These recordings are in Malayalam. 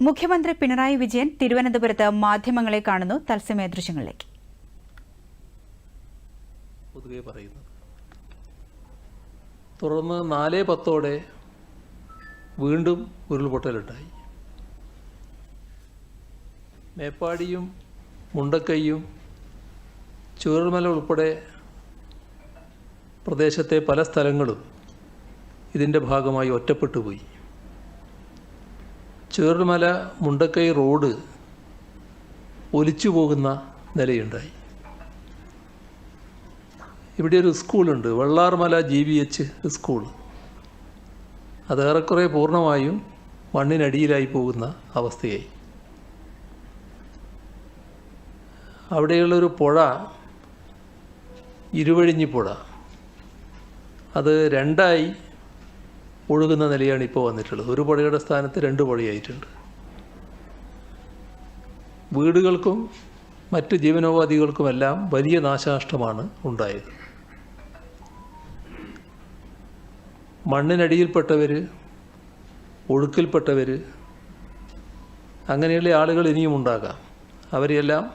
മുഖ്യമന്ത്രി പിണറായി വിജയൻ തിരുവനന്തപുരത്ത് മാധ്യമങ്ങളെ കാണുന്നു. തത്സമയ ദൃശ്യങ്ങളിലേക്ക്. തുടർന്ന് നാലേ പത്തോടെ വീണ്ടും ഉരുൾപൊട്ടലുണ്ടായി. മേപ്പാടിയും മുണ്ടക്കയ്യും ചൂരൽമല ഉൾപ്പെടെ പ്രദേശത്തെ പല സ്ഥലങ്ങളും ഇതിന്റെ ഭാഗമായി ഒറ്റപ്പെട്ടു പോയി ചൂരൽമല മുണ്ടക്കൈ റോഡ് ഒലിച്ചു പോകുന്ന നിലയുണ്ടായി. ഇവിടെ ഒരു സ്കൂളുണ്ട് Vellarmala G B H school. അത് ഏറെക്കുറെ പൂർണമായും മണ്ണിനടിയിലായി പോകുന്ന അവസ്ഥയായി. അവിടെയുള്ളൊരു പുഴ ഇരുവഴിഞ്ഞി പുഴ. അത് രണ്ടായി ഒഴുകുന്ന നിലയാണ് ഇപ്പോൾ വന്നിട്ടുള്ളത്. ഒരു പുഴയുടെ സ്ഥാനത്ത് രണ്ട് പുഴയായിട്ടുണ്ട്. വീടുകൾക്കും മറ്റ് ജീവനോപാധികൾക്കുമെല്ലാം വലിയ നാശനഷ്ടമാണ് ഉണ്ടായത്. മണ്ണിനടിയിൽപ്പെട്ടവർ ഒഴുക്കിൽപ്പെട്ടവർ അങ്ങനെയുള്ള ആളുകൾ ഇനിയും ഉണ്ടാകാം. അവരെയെല്ലാം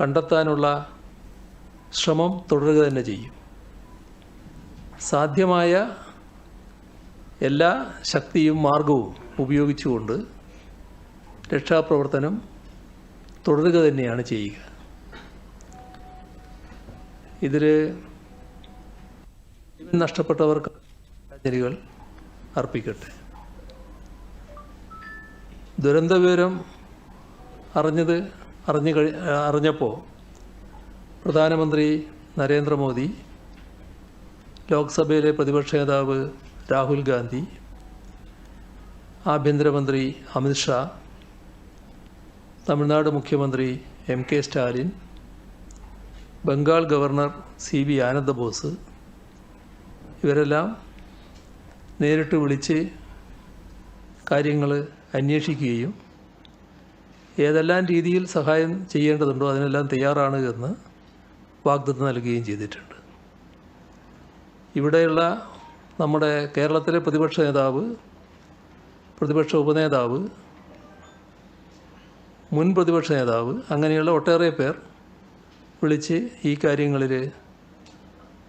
കണ്ടെത്താനുള്ള ശ്രമം തുടരുക തന്നെ ചെയ്യും. സാധ്യമായ എല്ലാ ശക്തിയും മാർഗവും ഉപയോഗിച്ചുകൊണ്ട് രക്ഷാപ്രവർത്തനം തുടരുക തന്നെയാണ് ചെയ്യുക. ഇതിൽ നഷ്ടപ്പെട്ടവർക്ക് ശ്രദ്ധാഞ്ജലികൾ അർപ്പിക്കട്ടെ. ദുരന്ത വിവരം അറിഞ്ഞത് അറിഞ്ഞു കഴി അറിഞ്ഞപ്പോൾ പ്രധാനമന്ത്രി നരേന്ദ്രമോദി ലോക്സഭയിലെ പ്രതിപക്ഷ നേതാവ് രാഹുൽ ഗാന്ധി ആഭ്യന്തരമന്ത്രി അമിത്ഷാ തമിഴ്നാട് മുഖ്യമന്ത്രി M K Stalin Bengal governor C V Ananda Bose ഇവരെല്ലാം നേരിട്ട് വിളിച്ച് കാര്യങ്ങൾ അന്വേഷിക്കുകയും ഏതെല്ലാം രീതിയിൽ സഹായം ചെയ്യേണ്ടതുണ്ടോ അതിനെല്ലാം തയ്യാറാണ് എന്ന് വാഗ്ദത്തം നൽകുകയും ചെയ്തിട്ടുണ്ട്. ഇവിടെയുള്ള നമ്മുടെ കേരളത്തിലെ പ്രതിപക്ഷ നേതാവ് പ്രതിപക്ഷ ഉപനേതാവ് മുൻ പ്രതിപക്ഷ നേതാവ് അങ്ങനെയുള്ള ഒട്ടേറെ പേർ വിളിച്ച് ഈ കാര്യങ്ങളിൽ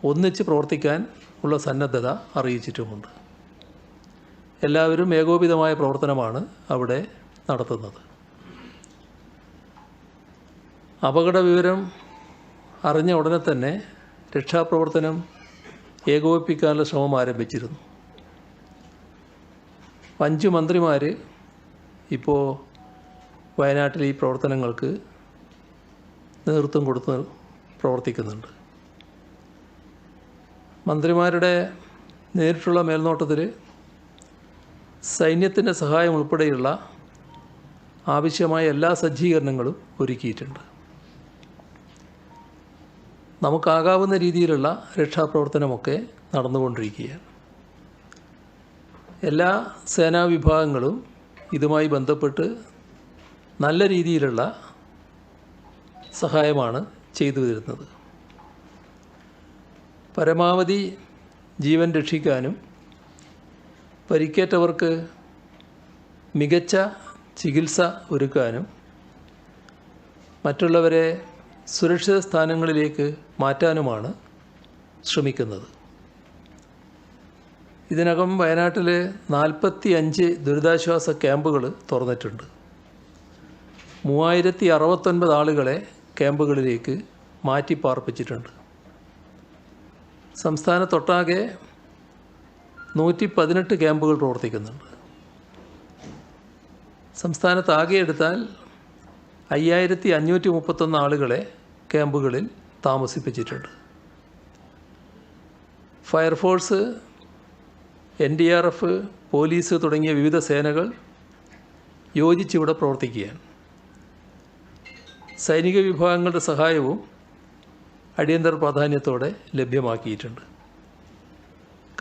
ഒന്നിച്ച് പ്രവർത്തിക്കാൻ ഉള്ള സന്നദ്ധത അറിയിച്ചിട്ടുമുണ്ട്. എല്ലാവരും ഏകോപിതമായ പ്രവർത്തനമാണ് അവിടെ നടത്തുന്നത്. അപകട വിവരം അറിഞ്ഞ ഉടനെ തന്നെ രക്ഷാപ്രവർത്തനം ഏകോപിപ്പിക്കാനുള്ള ശ്രമം ആരംഭിച്ചിരുന്നു. അഞ്ച് മന്ത്രിമാർ ഇപ്പോൾ വയനാട്ടിൽ ഈ പ്രവർത്തനങ്ങൾക്ക് നേതൃത്വം കൊടുത്ത് പ്രവർത്തിക്കുന്നുണ്ട്. മന്ത്രിമാരുടെ നേരിട്ടുള്ള മേൽനോട്ടത്തിൽ സൈന്യത്തിന്റെ സഹായം ഉൾപ്പെടെയുള്ള ആവശ്യമായ എല്ലാ സജ്ജീകരണങ്ങളും ഒരുക്കിയിട്ടുണ്ട്. നമുക്കാകാവുന്ന രീതിയിലുള്ള രക്ഷാപ്രവർത്തനമൊക്കെ നടന്നുകൊണ്ടിരിക്കുകയാണ്. എല്ലാ സേനാ വിഭാഗങ്ങളും ഇതുമായി ബന്ധപ്പെട്ട് നല്ല രീതിയിലുള്ള സഹായമാണ് ചെയ്തു വരുന്നത് പരമാവധി ജീവൻ രക്ഷിക്കാനും പരിക്കേറ്റവർക്ക് മികച്ച ചികിത്സ ഒരുക്കാനും മറ്റുള്ളവരെ സുരക്ഷിത സ്ഥാനങ്ങളിലേക്ക് മാറ്റാനുമാണ് ശ്രമിക്കുന്നത്. ഇതിനകം വയനാട്ടിലെ നാൽപ്പത്തി അഞ്ച് ദുരിതാശ്വാസ ക്യാമ്പുകൾ തുറന്നിട്ടുണ്ട്. മൂവായിരത്തി അറുപത്തൊൻപത് ആളുകളെ ക്യാമ്പുകളിലേക്ക് മാറ്റി പാർപ്പിച്ചിട്ടുണ്ട് സംസ്ഥാനത്തൊട്ടാകെ നൂറ്റി പതിനെട്ട് ക്യാമ്പുകൾ പ്രവർത്തിക്കുന്നുണ്ട്. സംസ്ഥാനത്താകെ എടുത്താൽ അയ്യായിരത്തി അഞ്ഞൂറ്റി മുപ്പത്തൊന്ന് ആളുകളെ ക്യാമ്പുകളിൽ താമസിപ്പിച്ചിട്ടുണ്ട്. Fire force N D R F police തുടങ്ങിയ വിവിധ സേനകൾ യോജിച്ചിവിടെ പ്രവർത്തിക്കുകയാണ്. സൈനിക വിഭാഗങ്ങളുടെ സഹായവും അടിയന്തര പ്രാധാന്യത്തോടെ ലഭ്യമാക്കിയിട്ടുണ്ട്.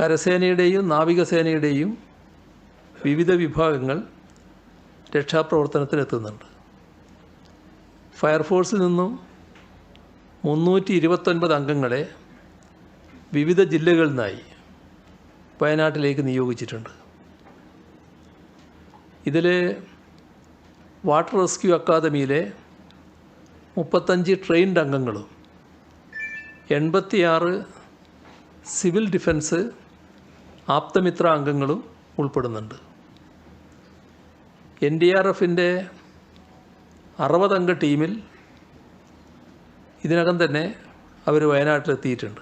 കരസേനയുടെയും നാവികസേനയുടെയും വിവിധ വിഭാഗങ്ങൾ രക്ഷാപ്രവർത്തനത്തിനെത്തുന്നുണ്ട്. ഫയർഫോഴ്സിൽ നിന്നും മുന്നൂറ്റി ഇരുപത്തൊൻപത് അംഗങ്ങളെ വിവിധ ജില്ലകളിൽ നിന്നായി വയനാട്ടിലേക്ക് നിയോഗിച്ചിട്ടുണ്ട്. ഇതിൽ വാട്ടർ റെസ്ക്യൂ അക്കാദമിയിലെ മുപ്പത്തഞ്ച് ട്രെയിൻഡ് അംഗങ്ങളും എൺപത്തിയാറ് സിവിൽ ഡിഫൻസ് ആപ്തമിത്ര അംഗങ്ങളും ഉൾപ്പെടുന്നുണ്ട്. എൻ ഡി ആർ എഫിന്റെ അറുപതംഗ ടീമിൽ ഇതിനകം തന്നെ അവർ വയനാട്ടിലെത്തിയിട്ടുണ്ട്.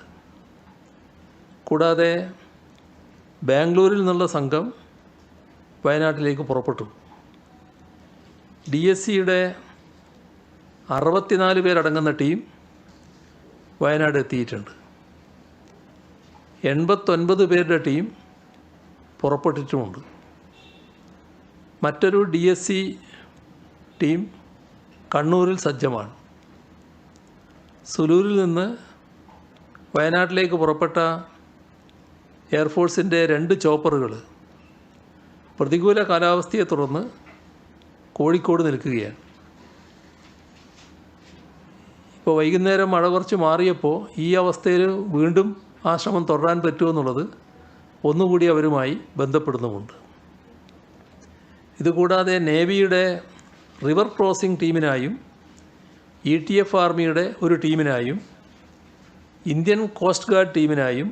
കൂടാതെ ബാംഗ്ലൂരിൽ നിന്നുള്ള സംഘം വയനാട്ടിലേക്ക് പുറപ്പെട്ടു. ഡി എസ് സിയുടെ അറുപത്തിനാല് പേരടങ്ങുന്ന ടീം വയനാട് എത്തിയിട്ടുണ്ട്. എൺപത്തൊൻപത് പേരുടെ ടീം പുറപ്പെട്ടിട്ടുമുണ്ട്. മറ്റൊരു ഡി എസ് സി ടീം കണ്ണൂരിൽ സജ്ജമാണ്. സുലൂരിൽ നിന്ന് വയനാട്ടിലേക്ക് പുറപ്പെട്ട എയർഫോഴ്സിന്റെ രണ്ട് ചോപ്പറുകൾ പ്രതികൂല കാലാവസ്ഥയെ തുടർന്ന് കോഴിക്കോട് നിൽക്കുകയാണ്. ഇപ്പോൾ വൈകുന്നേരം മഴ കുറച്ച് മാറിയപ്പോൾ ഈ അവസ്ഥയിൽ വീണ്ടും ആ ശ്രമം തുടരാൻ പറ്റുമെന്നുള്ളത് ഒന്നുകൂടി അവരുമായി ബന്ധപ്പെടുന്നുമുണ്ട്. ഇതുകൂടാതെ നേവിയുടെ റിവർ ക്രോസിംഗ് ടീമിനായും ഇ ടി എഫ് ആർമിയുടെ ഒരു ടീമിനായും ഇന്ത്യൻ കോസ്റ്റ് ഗാർഡ് ടീമിനായും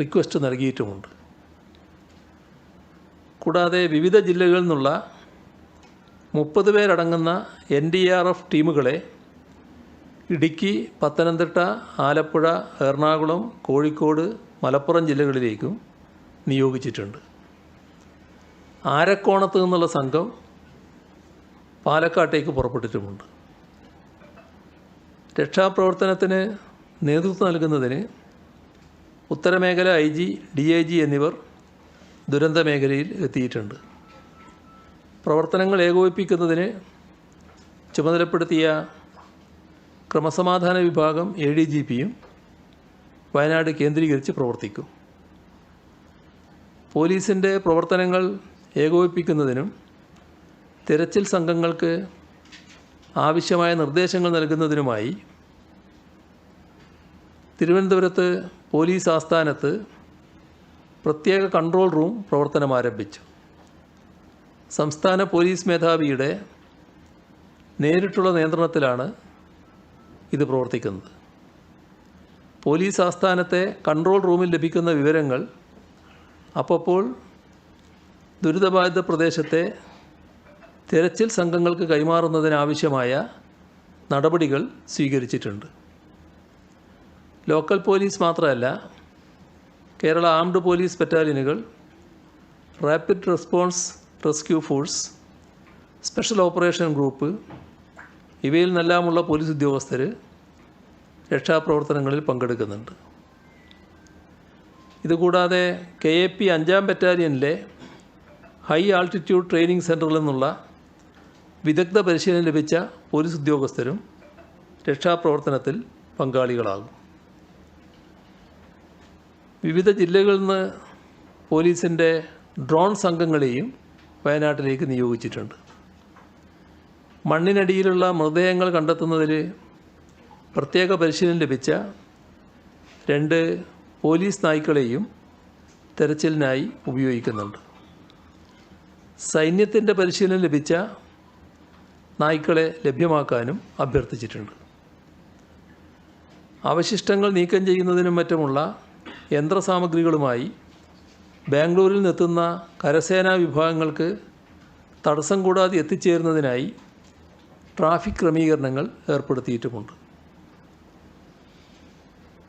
റിക്വസ്റ്റ് നൽകിയിട്ടുമുണ്ട്. കൂടാതെ വിവിധ ജില്ലകളിൽ നിന്നുള്ള മുപ്പത് പേരടങ്ങുന്ന എൻ ഡി ആർ എഫ് ടീമുകളെ ഇടുക്കി പത്തനംതിട്ട ആലപ്പുഴ എറണാകുളം കോഴിക്കോട് മലപ്പുറം ജില്ലകളിലേക്കും നിയോഗിച്ചിട്ടുണ്ട്. ആരക്കോണത്ത് നിന്നുള്ള സംഘം പാലക്കാട്ടേക്ക് പുറപ്പെട്ടിട്ടുമുണ്ട്. രക്ഷാപ്രവർത്തനത്തിന് നേതൃത്വം നൽകുന്നതിന് ഉത്തരമേഖല I G D I G എന്നിവർ ദുരന്ത മേഖലയിൽ എത്തിയിട്ടുണ്ട്. പ്രവർത്തനങ്ങൾ ഏകോപിപ്പിക്കുന്നതിന് ചുമതലപ്പെടുത്തിയ ക്രമസമാധാന വിഭാഗം എ ഡി ജി പിയും വയനാട് കേന്ദ്രീകരിച്ച് പ്രവർത്തിക്കും. പോലീസിന്റെ പ്രവർത്തനങ്ങൾ ഏകോപിപ്പിക്കുന്നതിനും തിരച്ചിൽ സംഘങ്ങൾക്ക് ആവശ്യമായ നിർദ്ദേശങ്ങൾ നൽകുന്നതിനുമായി തിരുവനന്തപുരത്ത് പോലീസ് ആസ്ഥാനത്ത് പ്രത്യേക കൺട്രോൾ റൂം പ്രവർത്തനം ആരംഭിച്ചു. സംസ്ഥാന പോലീസ് മേധാവിയുടെ നേരിട്ടുള്ള നിയന്ത്രണത്തിലാണ് ഇത് പ്രവർത്തിക്കുന്നത്. പോലീസ് ആസ്ഥാനത്തെ കൺട്രോൾ റൂമിൽ ലഭിക്കുന്ന വിവരങ്ങൾ അപ്പോൾ ദുരിതബാധിത പ്രദേശത്തെ തിരച്ചിൽ സംഘങ്ങൾക്ക് കൈമാറുന്നതിനാവശ്യമായ നടപടികൾ സ്വീകരിച്ചിട്ടുണ്ട്. ലോക്കൽ പോലീസ് മാത്രമല്ല Kerala armed police ബറ്റാലിയനുകൾ rapid response rescue force special operation group ഇവയിൽ നിന്നെല്ലാമുള്ള പോലീസ് ഉദ്യോഗസ്ഥർ രക്ഷാപ്രവർത്തനങ്ങളിൽ പങ്കെടുക്കുന്നുണ്ട്. ഇതുകൂടാതെ കെ എ പി അഞ്ചാം ബറ്റാലിയനിലെ ഹൈ ആൾട്ടിറ്റ്യൂഡ് ട്രെയിനിങ് സെന്ററിൽ നിന്നുള്ള വിദഗ്ധ പരിശീലനം ലഭിച്ച പോലീസ് ഉദ്യോഗസ്ഥരും രക്ഷാപ്രവർത്തനത്തിൽ പങ്കാളികളാകും. വിവിധ ജില്ലകളിൽ നിന്ന് പോലീസിന്റെ ഡ്രോൺ സംഘങ്ങളെയും വയനാട്ടിലേക്ക് നിയോഗിച്ചിട്ടുണ്ട്. മണ്ണിനടിയിലുള്ള മൃതദേഹങ്ങൾ കണ്ടെത്തുന്നതിൽ പ്രത്യേക പരിശീലനം ലഭിച്ച രണ്ട് പോലീസ് നായ്ക്കളെയും തെരച്ചിലിനായി ഉപയോഗിക്കുന്നുണ്ട്. സൈന്യത്തിന്റെ പരിശീലനം ലഭിച്ച നായ്ക്കളെ ലഭ്യമാക്കാനും അഭ്യർത്ഥിച്ചിട്ടുണ്ട്. അവശിഷ്ടങ്ങൾ നീക്കം ചെയ്യുന്നതിനും മറ്റുമുള്ള യന്ത്രസാമഗ്രികളുമായി ബാംഗ്ലൂരിൽ നിന്നെത്തുന്ന കരസേനാ വിഭാഗങ്ങൾക്ക് തടസ്സം കൂടാതെ എത്തിച്ചേരുന്നതിനായി ട്രാഫിക് ക്രമീകരണങ്ങൾ ഏർപ്പെടുത്തിയിട്ടുമുണ്ട്.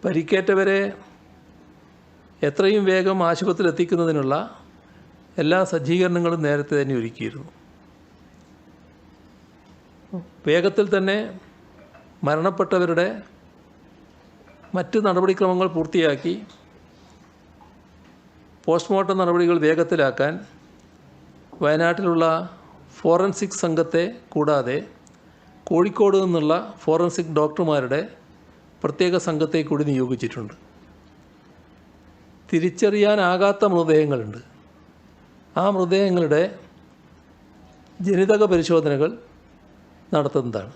പരിക്കേറ്റവരെ എത്രയും വേഗം ആശുപത്രിയിൽ എത്തിക്കുന്നതിനുള്ള എല്ലാ സജ്ജീകരണങ്ങളും നേരത്തെ തന്നെ ഒരുക്കിയിരുന്നു. വേഗത്തിൽ തന്നെ മരണപ്പെട്ടവരുടെ മറ്റ് നടപടിക്രമങ്ങൾ പൂർത്തിയാക്കി പോസ്റ്റ്മോർട്ടം നടപടികൾ വേഗത്തിലാക്കാൻ വയനാട്ടിലുള്ള ഫോറൻസിക് സംഘത്തെ കൂടാതെ കോഴിക്കോട് നിന്നുള്ള ഫോറൻസിക് ഡോക്ടർമാരുടെ പ്രത്യേക സംഘത്തെ കൂടി നിയോഗിച്ചിട്ടുണ്ട്. തിരിച്ചറിയാനാകാത്ത മൃതദേഹങ്ങളുണ്ട്. ആ മൃതദേഹങ്ങളുടെ ജനിതക പരിശോധനകൾ നടത്തുന്നതാണ്.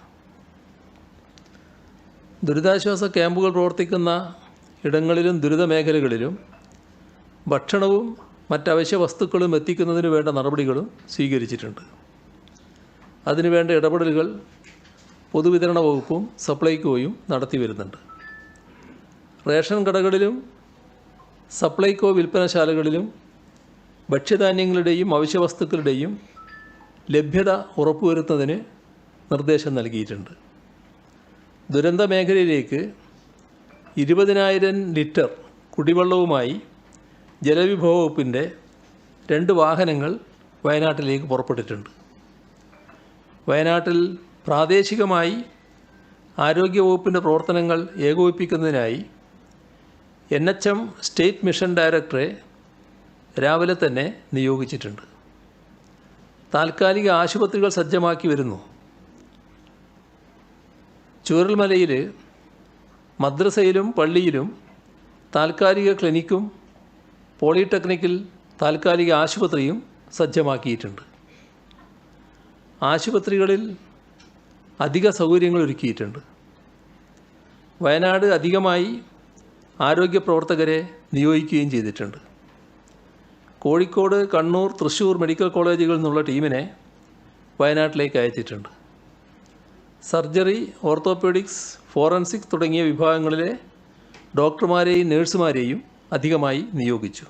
ദുരിതാശ്വാസ ക്യാമ്പുകൾ പ്രവർത്തിക്കുന്ന ഇടങ്ങളിലും ദുരിത മേഖലകളിലും ഭക്ഷണവും മറ്റവശ്യ വസ്തുക്കളും എത്തിക്കുന്നതിന് വേണ്ട നടപടികളും സ്വീകരിച്ചിട്ടുണ്ട്. അതിനുവേണ്ട ഇടപെടലുകൾ പൊതുവിതരണ വകുപ്പും സപ്ലൈകോയും നടത്തി വരുന്നുണ്ട്. റേഷൻ കടകളിലും സപ്ലൈകോ വിൽപ്പനശാലകളിലും ഭക്ഷ്യധാന്യങ്ങളുടെയും അവശ്യവസ്തുക്കളുടെയും ലഭ്യത ഉറപ്പുവരുത്തുന്നതിന് നിർദ്ദേശം നൽകിയിട്ടുണ്ട്. ദുരന്ത മേഖലയിലേക്ക് ഇരുപതിനായിരം ലിറ്റർ കുടിവെള്ളവുമായി ജലവിഭവ വകുപ്പിന്റെ രണ്ട് വാഹനങ്ങൾ വയനാട്ടിലേക്ക് പുറപ്പെട്ടിട്ടുണ്ട്. വയനാട്ടിൽ പ്രാദേശികമായി ആരോഗ്യവകുപ്പിന്റെ പ്രവർത്തനങ്ങൾ ഏകോപിപ്പിക്കുന്നതിനായി N H M state mission ഡയറക്ടറെ രാവിലെ തന്നെ നിയോഗിച്ചിട്ടുണ്ട്. താൽക്കാലിക ആശുപത്രികൾ സജ്ജമാക്കി വരുന്നു. ചൂരൽമലയിൽ മദ്രസയിലും പള്ളിയിലും താൽക്കാലിക ക്ലിനിക്കും പോളിടെക്നിക്കിൽ താൽക്കാലിക ആശുപത്രിയും സജ്ജമാക്കിയിട്ടുണ്ട്. ആശുപത്രികളിൽ അധിക സൗകര്യങ്ങൾ ഒരുക്കിയിട്ടുണ്ട്. വയനാട് അധികമായി ആരോഗ്യ പ്രവർത്തകരെ നിയോഗിക്കുകയും ചെയ്തിട്ടുണ്ട്. കോഴിക്കോട് കണ്ണൂർ തൃശ്ശൂർ മെഡിക്കൽ കോളേജുകളിൽ നിന്നുള്ള ടീമിനെ വയനാട്ടിലേക്ക് അയച്ചിട്ടുണ്ട്. സർജറി ഓർത്തോപീഡിക്സ് ഫോറൻസിക് തുടങ്ങിയ വിഭാഗങ്ങളിലെ ഡോക്ടർമാരെയും നേഴ്സുമാരെയും അധികമായി നിയോഗിച്ചു.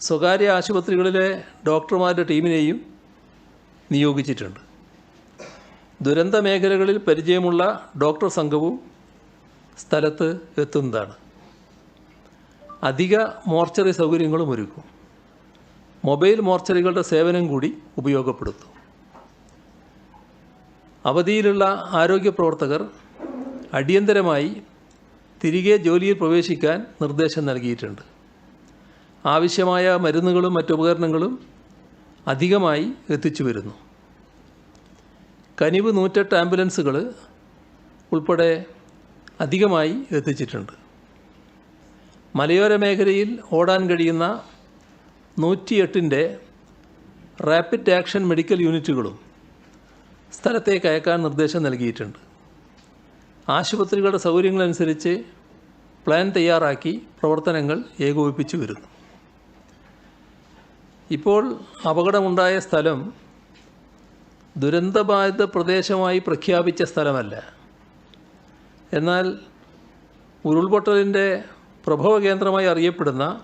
സ്വകാര്യ ആശുപത്രികളിലെ ഡോക്ടർമാരുടെ ടീമിനെയും നിയോഗിച്ചിട്ടുണ്ട്. ദുരന്ത മേഖലകളിൽ പരിചയമുള്ള ഡോക്ടർ സംഘവും സ്ഥലത്ത് എത്തുന്നതാണ്. അധിക മോർച്ചറി സൗകര്യങ്ങളും ഒരുക്കും. മൊബൈൽ മോർച്ചറികളുടെ സേവനം കൂടി ഉപയോഗപ്പെടുത്തും. അവധിയിലുള്ള ആരോഗ്യ പ്രവർത്തകർ അടിയന്തരമായി തിരികെ ജോലിയിൽ പ്രവേശിക്കാൻ നിർദ്ദേശം നൽകിയിട്ടുണ്ട്. ആവശ്യമായ മരുന്നുകളും മറ്റുപകരണങ്ങളും അധികമായി എത്തിച്ചു വരുന്നു. കനിവ് നൂറ്റെട്ട് ആംബുലൻസുകൾ ഉൾപ്പെടെ അധികമായി എത്തിച്ചിട്ടുണ്ട്. മലയോര മേഖലയിൽ ഓടാൻ കഴിയുന്ന നൂറ്റിയെട്ടിന്റെ റാപ്പിഡ് ആക്ഷൻ മെഡിക്കൽ യൂണിറ്റുകളും സ്ഥലത്തേക്ക് അയക്കാൻ നിർദ്ദേശം നൽകിയിട്ടുണ്ട്. ആശുപത്രികളുടെ സൗകര്യങ്ങളനുസരിച്ച് പ്ലാൻ തയ്യാറാക്കി പ്രവർത്തനങ്ങൾ ഏകോപിപ്പിച്ചു വരുന്നു. ഇപ്പോൾ അപകടമുണ്ടായ സ്ഥലം ദുരന്തബാധിത പ്രദേശമായി പ്രഖ്യാപിച്ച സ്ഥലമല്ല. എന്നാൽ ഉരുൾപൊട്ടലിന്റെ പ്രഭവ കേന്ദ്രമായി അറിയപ്പെടുന്ന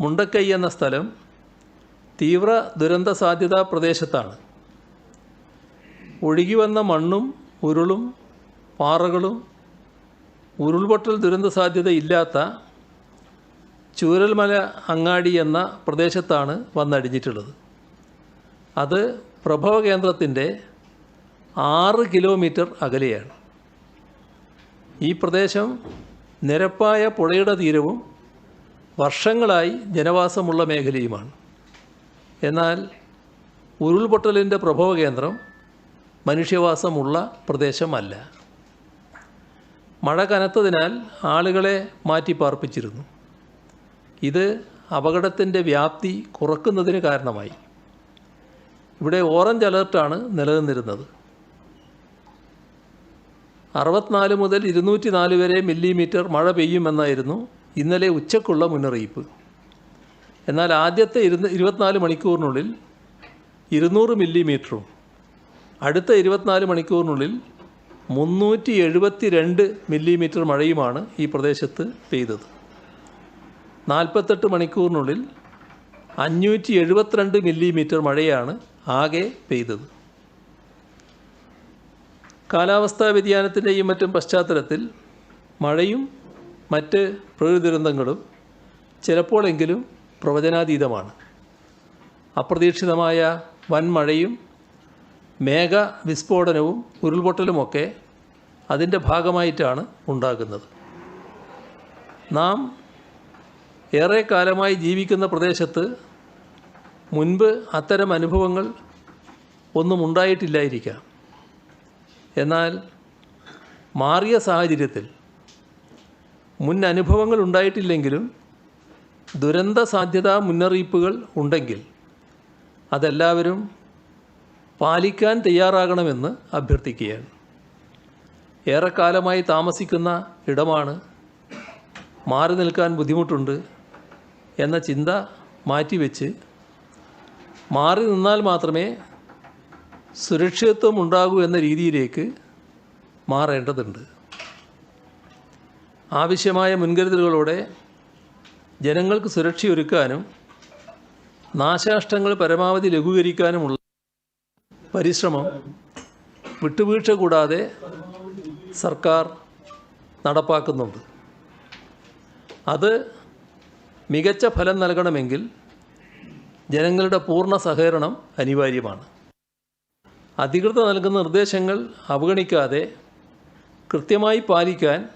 മുണ്ടക്കൈ എന്ന സ്ഥലം തീവ്ര ദുരന്ത സാധ്യതാ പ്രദേശത്താണ്. ഒഴുകി വന്ന മണ്ണും ഉരുളും പാറകളും ഉരുൾപൊട്ടൽ ദുരന്ത സാധ്യതയില്ലാത്ത ചൂരൽമല അങ്ങാടി എന്ന പ്രദേശത്താണ് വന്നടിഞ്ഞിട്ടുള്ളത്. അത് പ്രഭവ കേന്ദ്രത്തിന്റെ ആറ് കിലോമീറ്റർ അകലെയാണ്. ഈ പ്രദേശം നിരപ്പായ പുഴയുടെ തീരവും വർഷങ്ങളായി ജനവാസമുള്ള മേഖലയുമാണ്. എന്നാൽ ഉരുൾപൊട്ടലിന്റെ പ്രഭവ കേന്ദ്രം മനുഷ്യവാസമുള്ള പ്രദേശമല്ല. മഴ കനത്തതിനാൽ ആളുകളെ മാറ്റിപ്പാർപ്പിച്ചിരുന്നു. ഇത് അപകടത്തിന്റെ വ്യാപ്തി കുറക്കുന്നതിന് കാരണമായി. ഇവിടെ ഓറഞ്ച് അലർട്ടാണ് നിലനിന്നിരുന്നത്. അറുപത്തിനാല് മുതൽ ഇരുന്നൂറ്റി നാല് വരെ മില്ലിമീറ്റർ മഴ പെയ്യുമെന്നായിരുന്നു ഇന്നലെ ഉച്ചക്കുള്ള മുന്നറിയിപ്പ്. എന്നാൽ ആദ്യത്തെ ഇരുന്ന് ഇരുപത്തിനാല് മണിക്കൂറിനുള്ളിൽ ഇരുന്നൂറ് മില്ലിമീറ്ററും അടുത്ത ഇരുപത്തിനാല് മണിക്കൂറിനുള്ളിൽ മുന്നൂറ്റി എഴുപത്തി രണ്ട് മില്ലിമീറ്റർ മഴയുമാണ് ഈ പ്രദേശത്ത് പെയ്തത്. നാൽപ്പത്തെട്ട് മണിക്കൂറിനുള്ളിൽ അഞ്ഞൂറ്റി എഴുപത്തിരണ്ട് മില്ലിമീറ്റർ മഴയാണ് ആകെ പെയ്തത്. കാലാവസ്ഥാ വ്യതിയാനത്തിന്റെയും മറ്റും പശ്ചാത്തലത്തിൽ മഴയും മറ്റ് പ്രകൃതി ദുരന്തങ്ങളും ചിലപ്പോഴെങ്കിലും പ്രവചനാതീതമാണ്. അപ്രതീക്ഷിതമായ വൻ മഴയും മേഘ വിസ്ഫോടനവും ഉരുൾപൊട്ടലുമൊക്കെ അതിന്റെ ഭാഗമായിട്ടാണ് ഉണ്ടാകുന്നത്. നാം ഏറെ കാലമായി ജീവിക്കുന്ന പ്രദേശത്ത് മുൻപ് അത്തരം അനുഭവങ്ങൾ ഒന്നും ഉണ്ടായിട്ടില്ലായിരിക്കാം. എന്നാൽ മാറിയ സാഹചര്യത്തിൽ മുൻ അനുഭവങ്ങൾ ഉണ്ടായിട്ടില്ലെങ്കിലും ദുരന്ത സാധ്യതാ മുന്നറിയിപ്പുകൾ ഉണ്ടെങ്കിൽ അതെല്ലാവരും പാലിക്കാൻ തയ്യാറാകണമെന്ന് അഭ്യർത്ഥിക്കുകയാണ്. ഏറെക്കാലമായി താമസിക്കുന്ന ഇടമാണ് മാറി നിൽക്കാൻ ബുദ്ധിമുട്ടുണ്ട് എന്ന ചിന്ത മാറ്റിവെച്ച് മാറി നിന്നാൽ മാത്രമേ സുരക്ഷിതത്വം ഉണ്ടാകൂ എന്ന രീതിയിലേക്ക് മാറേണ്ടതുണ്ട്. ആവശ്യമായ മുൻകരുതലുകളോടെ ജനങ്ങൾക്ക് സുരക്ഷയൊരുക്കാനും നാശനഷ്ടങ്ങൾ പരമാവധി ലഘൂകരിക്കാനുമുള്ള പരിശ്രമം വിട്ടുവീഴ്ച കൂടാതെ സർക്കാർ നടപ്പാക്കുന്നുണ്ട്. അത് മികച്ച ഫലം നൽകണമെങ്കിൽ ജനങ്ങളുടെ പൂർണ സഹകരണം അനിവാര്യമാണ്. അധികൃതർ നൽകുന്ന നിർദ്ദേശങ്ങൾ അവഗണിക്കാതെ കൃത്യമായി പാലിക്കാൻ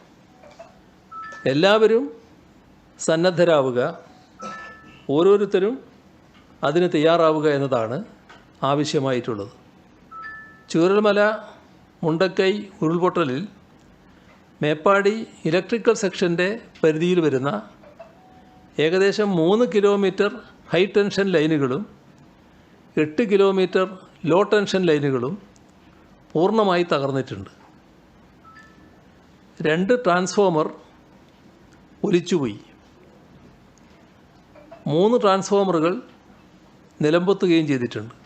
എല്ലാവരും സന്നദ്ധരാവുക ഓരോരുത്തരും അതിന് തയ്യാറാവുക എന്നതാണ് ആവശ്യമായിട്ടുള്ളത്. ചൂരൽമല മുണ്ടക്കൈ ഉരുൾപൊട്ടലിൽ മേപ്പാടി ഇലക്ട്രിക്കൽ സെക്ഷന്റെ പരിധിയിൽ വരുന്ന ഏകദേശം മൂന്ന് കിലോമീറ്റർ ഹൈ ടെൻഷൻ ലൈനുകളും എട്ട് കിലോമീറ്റർ ലോ ടെൻഷൻ ലൈനുകളും പൂർണമായി തകർന്നിട്ടുണ്ട്. രണ്ട് ട്രാൻസ്ഫോമർ ഒലിച്ചുപോയി. മൂന്ന് ട്രാൻസ്ഫോമറുകൾ നിലമ്പൊത്തുകയും ചെയ്തിട്ടുണ്ട്.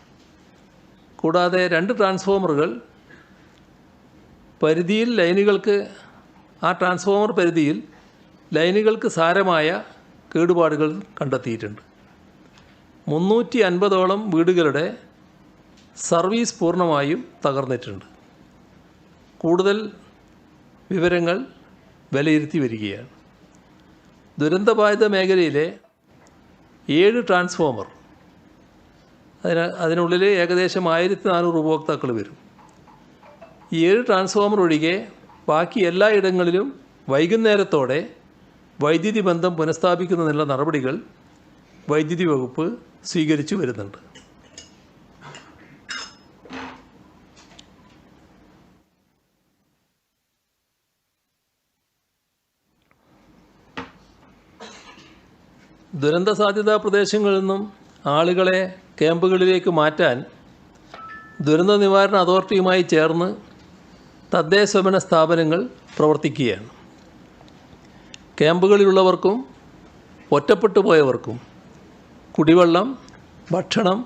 കൂടാതെ രണ്ട് ട്രാൻസ്ഫോമറുകൾ പരിധിയിൽ ലൈനുകൾക്ക് ആ ട്രാൻസ്ഫോമർ പരിധിയിൽ ലൈനുകൾക്ക് സാരമായ കേടുപാടുകൾ കണ്ടെത്തിയിട്ടുണ്ട്. മുന്നൂറ്റി അൻപതോളം വീടുകളുടെ സർവീസ് പൂർണമായും തകർന്നിട്ടുണ്ട്. കൂടുതൽ വിവരങ്ങൾ വിലയിരുത്തി വരികയാണ്. ദുരന്തബാധിത മേഖലയിലെ ഏഴ് ട്രാൻസ്ഫോമർ അതിന് അതിനുള്ളിൽ ഏകദേശം ആയിരത്തി നാനൂറ് ഉപഭോക്താക്കൾ വരും. ഈ ഏഴ് ട്രാൻസ്ഫോമർ ഒഴികെ ബാക്കി എല്ലാ ഇടങ്ങളിലും വൈകുന്നേരത്തോടെ വൈദ്യുതി ബന്ധം പുനഃസ്ഥാപിക്കുന്നതിനുള്ള നടപടികൾ വൈദ്യുതി വകുപ്പ് സ്വീകരിച്ചു വരുന്നുണ്ട്. ദുരന്ത സാധ്യതാ പ്രദേശങ്ങളിൽ നിന്നും ആളുകളെ ക്യാമ്പുകളിലേക്ക് മാറ്റാൻ ദുരന്ത നിവാരണ അതോറിറ്റിയുമായി ചേർന്ന് തദ്ദേശഭരണ സ്ഥാപനങ്ങൾ പ്രവർത്തിക്കുകയാണ്. ക്യാമ്പുകളിലുള്ളവർക്കും ഒറ്റപ്പെട്ടു പോയവർക്കും കുടിവെള്ളം ഭക്ഷണം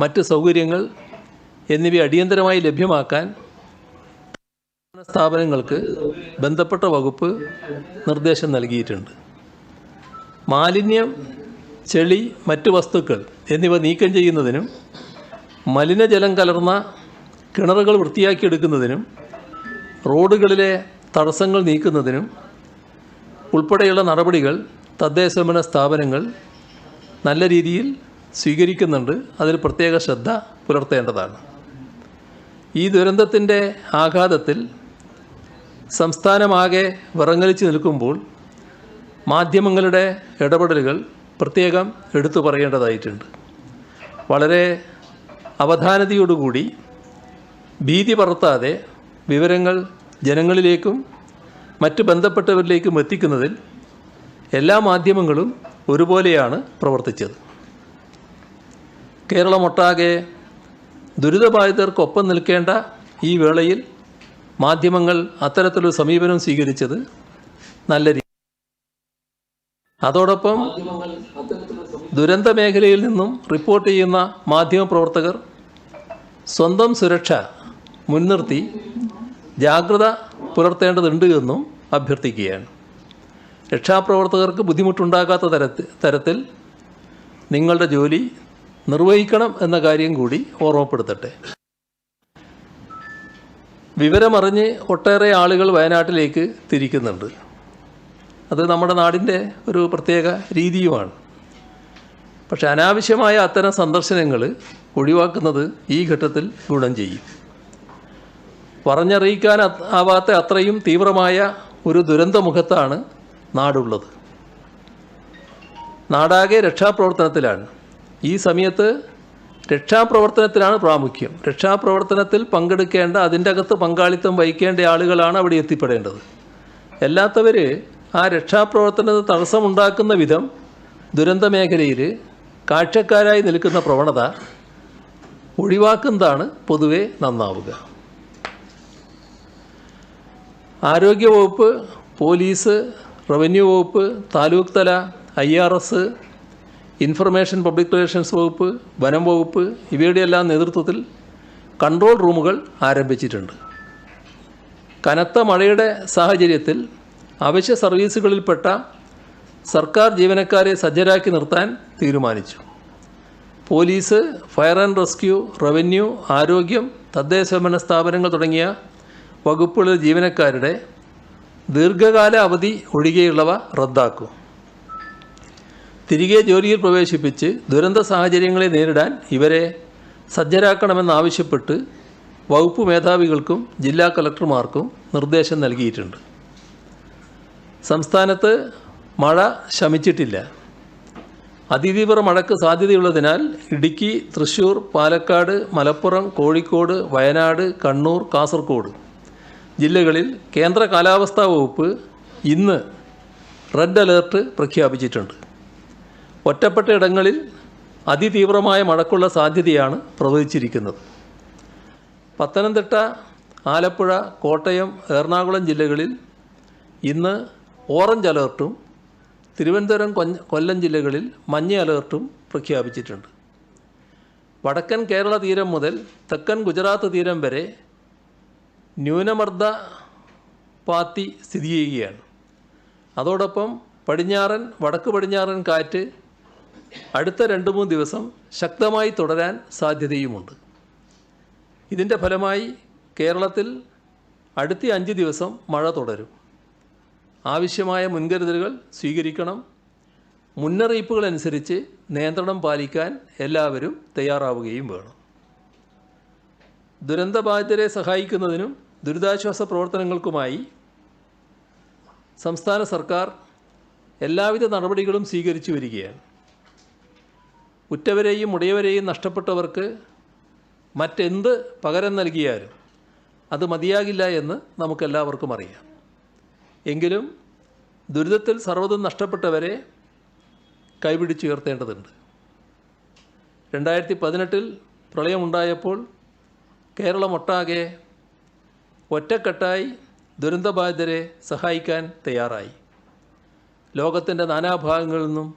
മറ്റ് സൗകര്യങ്ങൾ എന്നിവ അടിയന്തരമായി ലഭ്യമാക്കാൻ സ്ഥാപനങ്ങൾക്ക് ബന്ധപ്പെട്ട വകുപ്പ് നിർദ്ദേശം നൽകിയിട്ടുണ്ട്. മാലിന്യം ചെളി മറ്റ് വസ്തുക്കൾ എന്നിവ നീക്കം ചെയ്യുന്നതിനും മലിനജലം കലർന്ന കിണറുകൾ വൃത്തിയാക്കിയെടുക്കുന്നതിനും റോഡുകളിലെ തടസ്സങ്ങൾ നീക്കുന്നതിനും ഉൾപ്പെടെയുള്ള നടപടികൾ തദ്ദേശഭരണ സ്ഥാപനങ്ങൾ നല്ല രീതിയിൽ സ്വീകരിക്കുന്നുണ്ട്. അതിൽ പ്രത്യേക ശ്രദ്ധ പുലർത്തേണ്ടതാണ്. ഈ ദുരന്തത്തിന്റെ ആഘാതത്തിൽ സംസ്ഥാനമാകെ വിറങ്ങലിച്ച് നിൽക്കുമ്പോൾ മാധ്യമങ്ങളുടെ ഇടപെടലുകൾ പ്രത്യേകം എടുത്തു പറയേണ്ടതായിട്ടുണ്ട്. വളരെ അവധാനതയോടുകൂടി ഭീതി പറത്താതെ വിവരങ്ങൾ ജനങ്ങളിലേക്കും മറ്റ് ബന്ധപ്പെട്ടവരിലേക്കും എത്തിക്കുന്നതിൽ എല്ലാ മാധ്യമങ്ങളും ഒരുപോലെയാണ് പ്രവർത്തിച്ചത്. കേരളമൊട്ടാകെ ദുരിതബാധിതർക്കൊപ്പം നിൽക്കേണ്ട ഈ വേളയിൽ മാധ്യമങ്ങൾ അത്തരത്തിലൊരു സമീപനം സ്വീകരിച്ചത് നല്ല രീതി അതോടൊപ്പം ദുരന്ത മേഖലയിൽ നിന്നും റിപ്പോർട്ട് ചെയ്യുന്ന മാധ്യമപ്രവർത്തകർ സ്വന്തം സുരക്ഷ മുൻനിർത്തി ജാഗ്രത പുലർത്തേണ്ടതുണ്ട് എന്നും അഭ്യർത്ഥിക്കുകയാണ്. രക്ഷാപ്രവർത്തകർക്ക് ബുദ്ധിമുട്ടുണ്ടാകാത്ത തരത്തിൽ തരത്തിൽ നിങ്ങളുടെ ജോലി നിർവഹിക്കണം എന്ന കാര്യം കൂടി ഓർമ്മപ്പെടുത്തട്ടെ. വിവരമറിഞ്ഞ് ഒട്ടേറെ ആളുകൾ വയനാട്ടിലേക്ക് തിരിക്കുന്നുണ്ട്. അത് നമ്മുടെ നാടിന്റെ ഒരു പ്രത്യേക രീതിയുമാണ്. പക്ഷെ അനാവശ്യമായ അത്തരം സന്ദർശനങ്ങൾ ഒഴിവാക്കുന്നത് ഈ ഘട്ടത്തിൽ ഗുണം ചെയ്യും. പറഞ്ഞറിയിക്കാൻ ആവാത്ത അത്രയും തീവ്രമായ ഒരു ദുരന്തമുഖത്താണ് നാടുള്ളത്. നാടാകെ രക്ഷാപ്രവർത്തനത്തിലാണ്. ഈ സമയത്ത് രക്ഷാപ്രവർത്തനത്തിലാണ് പ്രാമുഖ്യം. രക്ഷാപ്രവർത്തനത്തിൽ പങ്കെടുക്കേണ്ട അതിന്റെ അകത്ത് പങ്കാളിത്തം വഹിക്കേണ്ട ആളുകളാണ് അവിടെ എത്തിപ്പെടേണ്ടത്. അല്ലാത്തവർ ആ രക്ഷാപ്രവർത്തനത്തിന് തടസ്സമുണ്ടാക്കുന്ന വിധം ദുരന്ത മേഖലയിൽ കാഴ്ചക്കാരായി നിൽക്കുന്ന പ്രവണത ഒഴിവാക്കുന്നതാണ് പൊതുവെ നന്നാവുക. ആരോഗ്യവകുപ്പ് പോലീസ് റവന്യൂ വകുപ്പ് താലൂക്ക് തല I R S information public relations വകുപ്പ് വനം വകുപ്പ് ഇവയുടെയെല്ലാം നേതൃത്വത്തിൽ കൺട്രോൾ റൂമുകൾ ആരംഭിച്ചിട്ടുണ്ട്. കനത്ത മഴയുടെ സാഹചര്യത്തിൽ അവശ്യ സർവീസുകളിൽപ്പെട്ട സർക്കാർ ജീവനക്കാരെ സജ്ജരാക്കി നിർത്താൻ തീരുമാനിച്ചു. Police fire and rescue revenue ആരോഗ്യം തദ്ദേശഭരണ സ്ഥാപനങ്ങൾ തുടങ്ങിയ വകുപ്പുകളിലെ ജീവനക്കാരുടെ ദീർഘകാല അവധി ഒഴികെയുള്ളവ റദ്ദാക്കും. തിരികെ ജോലിയിൽ പ്രവേശിപ്പിച്ച് ദുരന്ത സാഹചര്യങ്ങളെ നേരിടാൻ ഇവരെ സജ്ജരാക്കണമെന്നാവശ്യപ്പെട്ട് വകുപ്പ് മേധാവികൾക്കും ജില്ലാ കളക്ടർമാർക്കും നിർദ്ദേശം നൽകിയിട്ടുണ്ട്. സംസ്ഥാനത്ത് മഴ ശമിച്ചിട്ടില്ല. അതിതീവ്ര മഴയ്ക്ക് സാധ്യതയുള്ളതിനാൽ ഇടുക്കി തൃശൂർ പാലക്കാട് മലപ്പുറം കോഴിക്കോട് വയനാട് കണ്ണൂർ കാസർഗോഡ് ജില്ലകളിൽ കേന്ദ്ര കാലാവസ്ഥാ വകുപ്പ് ഇന്ന് റെഡ് അലേർട്ട് പ്രഖ്യാപിച്ചിട്ടുണ്ട്. ഒറ്റപ്പെട്ട ഇടങ്ങളിൽ അതിതീവ്രമായ മഴക്കുള്ള സാധ്യതയാണ് പ്രവചിച്ചിരിക്കുന്നത് പത്തനംതിട്ട ആലപ്പുഴ കോട്ടയം എറണാകുളം ജില്ലകളിൽ ഇന്ന് ഓറഞ്ച് അലേർട്ടും തിരുവനന്തപുരം കൊല്ലം ജില്ലകളിൽ മഞ്ഞ അലേർട്ടും പ്രഖ്യാപിച്ചിട്ടുണ്ട്. വടക്കൻ കേരള തീരം മുതൽ തെക്കൻ ഗുജറാത്ത് തീരം വരെ ന്യൂനമർദ്ദ പാത്തി സ്ഥിതി ചെയ്യുകയാണ്. അതോടൊപ്പം പടിഞ്ഞാറൻ വടക്ക് പടിഞ്ഞാറൻ കാറ്റ് അടുത്ത രണ്ട് മൂന്ന് ദിവസം ശക്തമായി തുടരാൻ സാധ്യതയുമുണ്ട്. ഇതിന്റെ ഫലമായി കേരളത്തിൽ അടുത്ത അഞ്ച് ദിവസം മഴ തുടരും. ആവശ്യമായ മുൻകരുതലുകൾ സ്വീകരിക്കണം. മുന്നറിയിപ്പുകൾ അനുസരിച്ച് നിയന്ത്രണം പാലിക്കാൻ എല്ലാവരും തയ്യാറാവുകയും വേണം. ദുരന്തബാധിതരെ സഹായിക്കുന്നതിനും ദുരിതാശ്വാസ പ്രവർത്തനങ്ങൾക്കുമായി സംസ്ഥാന സർക്കാർ എല്ലാവിധ നടപടികളും സ്വീകരിച്ചു വരികയാണ്. ഉറ്റവരെയും ഉടയവരെയും നഷ്ടപ്പെട്ടവർക്ക് മറ്റെന്ത് പകരം നൽകിയാലും അത് മതിയാകില്ല എന്ന് നമുക്കെല്ലാവർക്കും അറിയാം. എങ്കിലും ദുരിതത്തിൽ സർവതും നഷ്ടപ്പെട്ടവരെ കൈപിടിച്ചുയർത്തേണ്ടതുണ്ട് രണ്ടായിരത്തി പതിനെട്ടിൽ പ്രളയമുണ്ടായപ്പോൾ കേരളമൊട്ടാകെ ഒറ്റക്കെട്ടായി ദുരന്തബാധിതരെ സഹായിക്കാൻ തയ്യാറായി. ലോകത്തിന്റെ നാനാഭാഗങ്ങളിൽ നിന്നും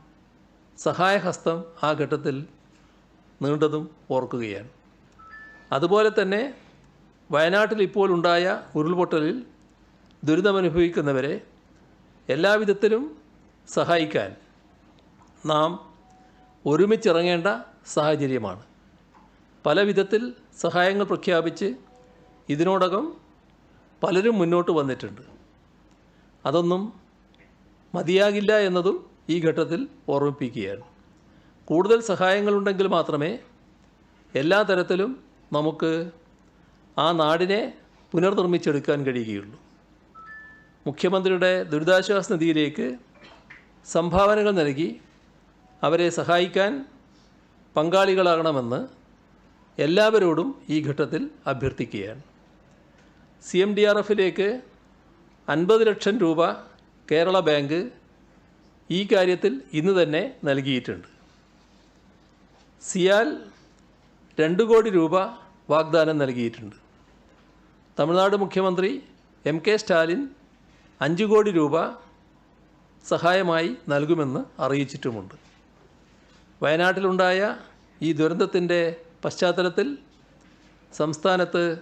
സഹായഹസ്തം ആ ഘട്ടത്തിൽ നീണ്ടതും ഓർക്കുകയാണ്. അതുപോലെ തന്നെ വയനാട്ടിൽ ഇപ്പോൾ ഉണ്ടായ ഉരുൾപൊട്ടലിൽ ദുരിതമനുഭവിക്കുന്നവരെ എല്ലാവിധത്തിലും സഹായിക്കാൻ നാം ഒരുമിച്ചിറങ്ങേണ്ട സാഹചര്യമാണ്. പല വിധത്തിൽ സഹായങ്ങൾ പ്രഖ്യാപിച്ച് ഇതിനോടകം പലരും മുന്നോട്ട് വന്നിട്ടുണ്ട്. അതൊന്നും മതിയാകില്ല എന്നതും ഈ ഘട്ടത്തിൽ ഓർമ്മിപ്പിക്കുകയാണ്. കൂടുതൽ സഹായങ്ങളുണ്ടെങ്കിൽ മാത്രമേ എല്ലാ തരത്തിലും നമുക്ക് ആ നാടിനെ പുനർനിർമ്മിച്ചെടുക്കാൻ കഴിയുകയുള്ളൂ. മുഖ്യമന്ത്രിയുടെ ദുരിതാശ്വാസ നിധിയിലേക്ക് സംഭാവനകൾ നൽകി അവരെ സഹായിക്കാൻ പങ്കാളികളാകണമെന്ന് എല്ലാവരോടും ഈ ഘട്ടത്തിൽ അഭ്യർത്ഥിക്കുകയാണ്. സി എം ഡി ആർ എഫിലേക്ക് അൻപത് ലക്ഷം രൂപ കേരള ബാങ്ക് ഈ കാര്യത്തിൽ ഇന്ന് തന്നെ നൽകിയിട്ടുണ്ട്. സിയാൽ രണ്ട് കോടി രൂപ വാഗ്ദാനം നൽകിയിട്ടുണ്ട്. തമിഴ്നാട് മുഖ്യമന്ത്രി എം കെ സ്റ്റാലിൻ അഞ്ച് കോടി രൂപ സഹായമായി നൽകുമെന്ന് അറിയിച്ചിട്ടുമുണ്ട്. വയനാട്ടിലുണ്ടായ ഈ ദുരന്തത്തിന്റെ പശ്ചാത്തലത്തിൽ സംസ്ഥാനത്ത്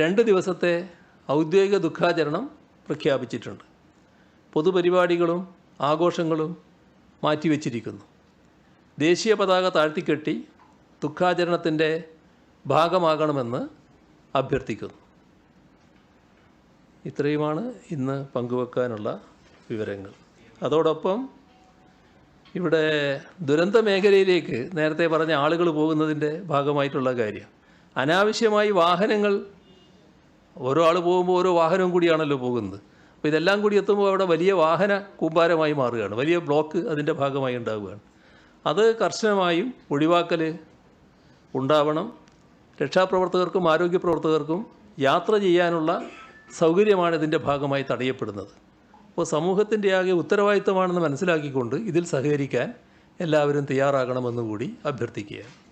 രണ്ട് ദിവസത്തെ ഔദ്യോഗിക ദുഃഖാചരണം പ്രഖ്യാപിച്ചിട്ടുണ്ട്. പൊതുപരിപാടികളും ആഘോഷങ്ങളും മാറ്റിവെച്ചിരിക്കുന്നു. ദേശീയ പതാക താഴ്ത്തിക്കെട്ടി ദുഃഖാചരണത്തിന്റെ ഭാഗമാകണമെന്ന് അഭ്യർത്ഥിക്കുന്നു. ഇത്രയുമാണ് ഇന്ന് പങ്കുവെക്കാനുള്ള വിവരങ്ങൾ. അതോടൊപ്പം ഇവിടെ ദുരന്ത മേഖലയിലേക്ക് നേരത്തെ പറഞ്ഞ ആളുകൾ പോകുന്നതിന്റെ ഭാഗമായിട്ടുള്ള കാര്യം. അനാവശ്യമായി വാഹനങ്ങൾ ഓരോ ആൾ പോകുമ്പോൾ ഓരോ വാഹനവും കൂടിയാണല്ലോ പോകുന്നത്. അപ്പോൾ ഇതെല്ലാം കൂടി എത്തുമ്പോൾ അവിടെ വലിയ വാഹന കൂമ്പാരമായി മാറുകയാണ്. വലിയ ബ്ലോക്ക് അതിന്റെ ഭാഗമായി ഉണ്ടാവുകയാണ്. അത് കർശനമായും ഒഴിവാക്കൽ ഉണ്ടാവണം. രക്ഷാപ്രവർത്തകർക്കും ആരോഗ്യ പ്രവർത്തകർക്കും യാത്ര ചെയ്യാനുള്ള സൗകര്യമാണ് ഇതിന്റെ ഭാഗമായി തടയപ്പെടുന്നത്. അപ്പോൾ സമൂഹത്തിന്റെ ആകെ ഉത്തരവാദിത്തമാണെന്ന് മനസ്സിലാക്കിക്കൊണ്ട് ഇതിൽ സഹകരിക്കാൻ എല്ലാവരും തയ്യാറാകണമെന്ന് കൂടി അഭ്യർത്ഥിക്കുകയാണ്.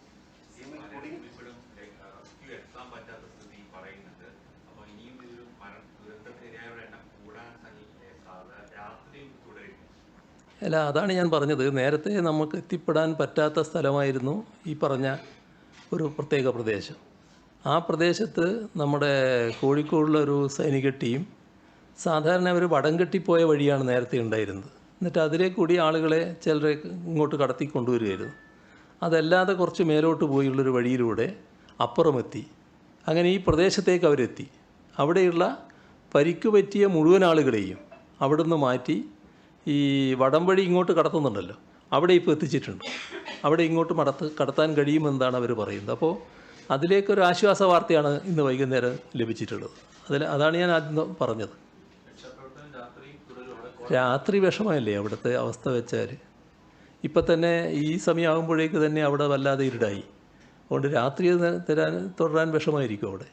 അല്ല അതാണ് ഞാൻ പറഞ്ഞത്. നേരത്തെ നമുക്ക് എത്തിപ്പെടാൻ പറ്റാത്ത സ്ഥലമായിരുന്നു ഈ പറഞ്ഞ ഒരു പ്രത്യേക പ്രദേശം. ആ പ്രദേശത്ത് നമ്മുടെ കോഴിക്കോടുള്ള ഒരു സൈനിക ടീം സാധാരണ അവർ വടം കെട്ടിപ്പോയ വഴിയാണ് നേരത്തെ ഉണ്ടായിരുന്നത്. എന്നിട്ട് അതിലെ കൂടി ആളുകളെ ചിലരെ ഇങ്ങോട്ട് കടത്തി കൊണ്ടുവരികയായിരുന്നു അതല്ലാതെ കുറച്ച് മേലോട്ട് പോയുള്ളൊരു വഴിയിലൂടെ അപ്പുറമെത്തി. അങ്ങനെ ഈ പ്രദേശത്തേക്ക് അവരെത്തി. അവിടെയുള്ള പരിക്കു പറ്റിയ മുഴുവൻ ആളുകളെയും അവിടുന്ന് മാറ്റി ഈ വടം വഴി ഇങ്ങോട്ട് കടത്തുന്നുണ്ടല്ലോ. അവിടെ ഇപ്പോൾ എത്തിച്ചിട്ടുണ്ട്. അവിടെ ഇങ്ങോട്ട് മടത്ത് കടത്താൻ കഴിയുമെന്നാണ് അവർ പറയുന്നത്. അപ്പോൾ അതിലേക്കൊരു ആശ്വാസ വാർത്തയാണ് ഇന്ന് വൈകുന്നേരം ലഭിച്ചിട്ടുള്ളത്. അതിൽ അതാണ് ഞാൻ ആദ്യം പറഞ്ഞത്. രാത്രി വിഷമമല്ലേ അവിടുത്തെ അവസ്ഥ വെച്ചാൽ ഇപ്പം തന്നെ ഈ സമയമാകുമ്പോഴേക്ക് തന്നെ അവിടെ വല്ലാതെ ഇരുടായി. അതുകൊണ്ട് രാത്രി തരാൻ തുടരാൻ വിഷമമായിരിക്കും അവിടെ.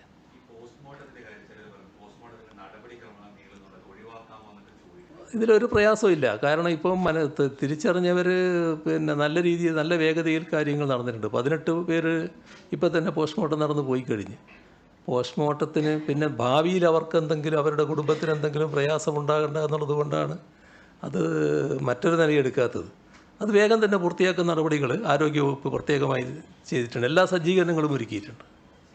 ഇതിലൊരു പ്രയാസമില്ല കാരണം ഇപ്പം മന തിരിച്ചറിഞ്ഞവർ പിന്നെ നല്ല രീതിയിൽ നല്ല വേഗതയിൽ കാര്യങ്ങൾ നടന്നിട്ടുണ്ട്. പതിനെട്ട് പേര് ഇപ്പം തന്നെ പോസ്റ്റ്മോർട്ടം നടന്നു പോയി കഴിഞ്ഞ്. പോസ്റ്റ്മോർട്ടത്തിന് പിന്നെ ഭാവിയിൽ അവർക്ക് എന്തെങ്കിലും അവരുടെ കുടുംബത്തിന് എന്തെങ്കിലും പ്രയാസമുണ്ടാകണ്ട എന്നുള്ളത് കൊണ്ടാണ് അത് മറ്റൊരു നിലയെടുക്കാത്തത് അത് വേഗം തന്നെ പൂർത്തിയാക്കുന്ന നടപടികൾ ആരോഗ്യവകുപ്പ് പ്രത്യേകമായി ചെയ്തിട്ടുണ്ട്. എല്ലാ സജ്ജീകരണങ്ങളും ഒരുക്കിയിട്ടുണ്ട്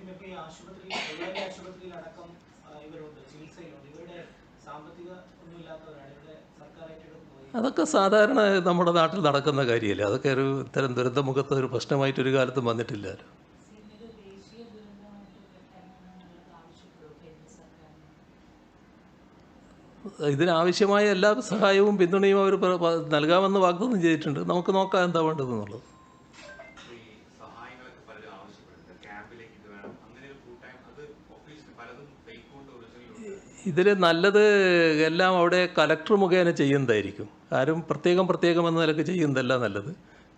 ഇപ്പോൾ ഈ ആശുപത്രി സ്വകാര്യ ആശുപത്രിയിലടക്കം ആ, ഇവരുണ്ട് ചികിത്സയിലുണ്ട് ഇവരുടെ സാമ്പത്തിക ഒന്നുമില്ലാത്തവരാണ് ഇവിടെ സർക്കാർ ഏറ്റെടുത്ത് പോയി അതൊക്കെ സാധാരണ നമ്മുടെ നാട്ടിൽ നടക്കുന്ന കാര്യമല്ലേ? അതൊക്കെ ഒരു ഇത്തരം ദുരന്തമുഖത്ത് ഒരു പ്രശ്നമായിട്ട് ഒരു കാലത്തും വന്നിട്ടില്ല ഇതിനാവശ്യമായ എല്ലാ സഹായവും പിന്തുണയും അവർ നൽകാമെന്ന് വാഗ്ദാനം ചെയ്തിട്ടുണ്ട്. നമുക്ക് നോക്കാം എന്താ വേണ്ടതെന്നുള്ളത്. ഇതിൽ നല്ലത് എല്ലാം അവിടെ കലക്ടർ മുഖേന ചെയ്യുന്നതായിരിക്കും. ആരും പ്രത്യേകം പ്രത്യേകം എന്ന നിലയ്ക്ക് ചെയ്യുന്നതല്ല നല്ലത്.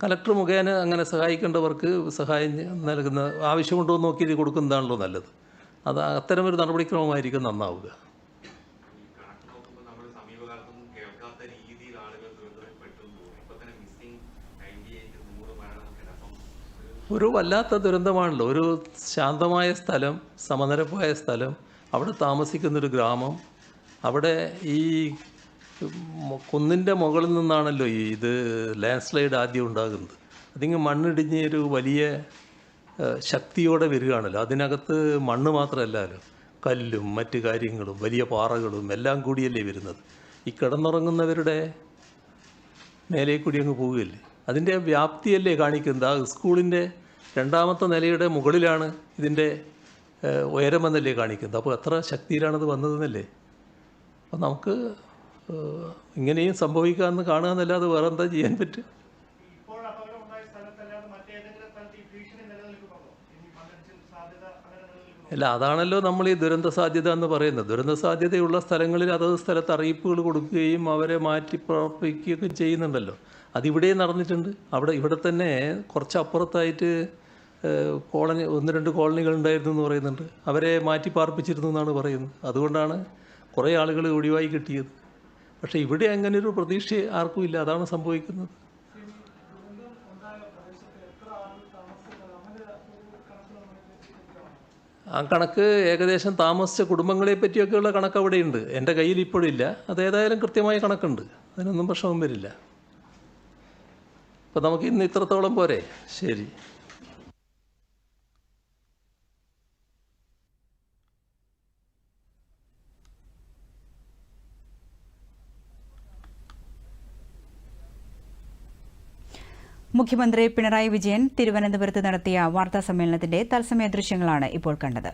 കലക്ടർ മുഖേന അങ്ങനെ സഹായിക്കേണ്ടവർക്ക് സഹായം നൽകുന്ന ആവശ്യമുണ്ടോ എന്ന് നോക്കി കൊടുക്കുന്നതാണല്ലോ നല്ലത്. അത് അത്തരമൊരു നടപടിക്രമമായിരിക്കും നന്നാവുക. ഒരു വല്ലാത്ത ദുരന്തമാണല്ലോ. ഒരു ശാന്തമായ സ്ഥലം സമനിരപ്പായ സ്ഥലം അവിടെ താമസിക്കുന്നൊരു ഗ്രാമം. അവിടെ ഈ കുന്നിന്റെ മുകളിൽ നിന്നാണല്ലോ ഈ ഇത് ലാൻഡ് സ്ലൈഡ് ആദ്യം ഉണ്ടാകുന്നത്. അതിങ്ങ് മണ്ണിടിഞ്ഞ് ഒരു വലിയ ശക്തിയോടെ വരികയാണല്ലോ. അതിനകത്ത് മണ്ണ് മാത്രമല്ലല്ലോ. കല്ലും മറ്റ് കാര്യങ്ങളും വലിയ പാറകളും എല്ലാം കൂടിയല്ലേ വരുന്നത്. ഈ കിടന്നുറങ്ങുന്നവരുടെ മേലെ കൂടി അങ്ങ് പോവുകയല്ലേ. അതിന്റെ വ്യാപ്തിയല്ലേ കാണിക്കുന്നത്? ആ സ്കൂളിന്റെ രണ്ടാമത്തെ നിലയുടെ മുകളിലാണ് ഇതിന്റെ ഉയരമെന്നല്ലേ കാണിക്കുന്നത്? അപ്പോൾ എത്ര ശക്തിയിലാണത് വന്നതെന്നല്ലേ? അപ്പോൾ നമുക്ക് ഇങ്ങനെയും സംഭവിക്കാമെന്ന് കാണുക എന്നല്ലാതെ വേറെ എന്താ ചെയ്യാൻ പറ്റും അല്ല അതാണല്ലോ നമ്മൾ ഈ ദുരന്ത സാധ്യത എന്ന് പറയുന്നത്. ദുരന്ത സാധ്യതയുള്ള സ്ഥലങ്ങളിൽ അതത് സ്ഥലത്ത് അറിയിപ്പുകൾ കൊടുക്കുകയും അവരെ മാറ്റി പ്രവർത്തിക്കുകയൊക്കെ ചെയ്യുന്നുണ്ടല്ലോ. അതിവിടെയും നടന്നിട്ടുണ്ട്. അവിടെ ഇവിടെ തന്നെ കുറച്ച് അപ്പുറത്തായിട്ട് ഏഹ്, കോളനി ഒന്ന് രണ്ട് കോളനികൾ ഉണ്ടായിരുന്നു എന്ന് പറയുന്നുണ്ട്. അവരെ മാറ്റി പാർപ്പിച്ചിരുന്നു എന്നാണ് പറയുന്നത്. അതുകൊണ്ടാണ് കുറേ ആളുകൾ ഒഴിവായി കിട്ടിയത്. പക്ഷേ ഇവിടെ അങ്ങനെ ഒരു പ്രതീക്ഷ ആർക്കും ഇല്ല. അതാണ് സംഭവിക്കുന്നത്. ആ കണക്ക് ഏകദേശം താമസിച്ച കുടുംബങ്ങളെ പറ്റിയൊക്കെയുള്ള കണക്ക് അവിടെയുണ്ട്. എന്റെ കയ്യിൽ ഇപ്പോഴില്ല അത് ഏതായാലും കൃത്യമായ കണക്കുണ്ട്. അതിനൊന്നും പ്രശ്നവും വരില്ല. അപ്പോൾ നമുക്ക് ഇന്ന് ഇത്രത്തോളം പോരെ. ശരി. മുഖ്യമന്ത്രി പിണറായി വിജയൻ തിരുവനന്തപുരത്ത് നടത്തിയ വാർത്താ സമ്മേളനത്തിന്റെ തത്സമയ ദൃശ്യങ്ങളാണ് ഇപ്പോൾ കണ്ടത്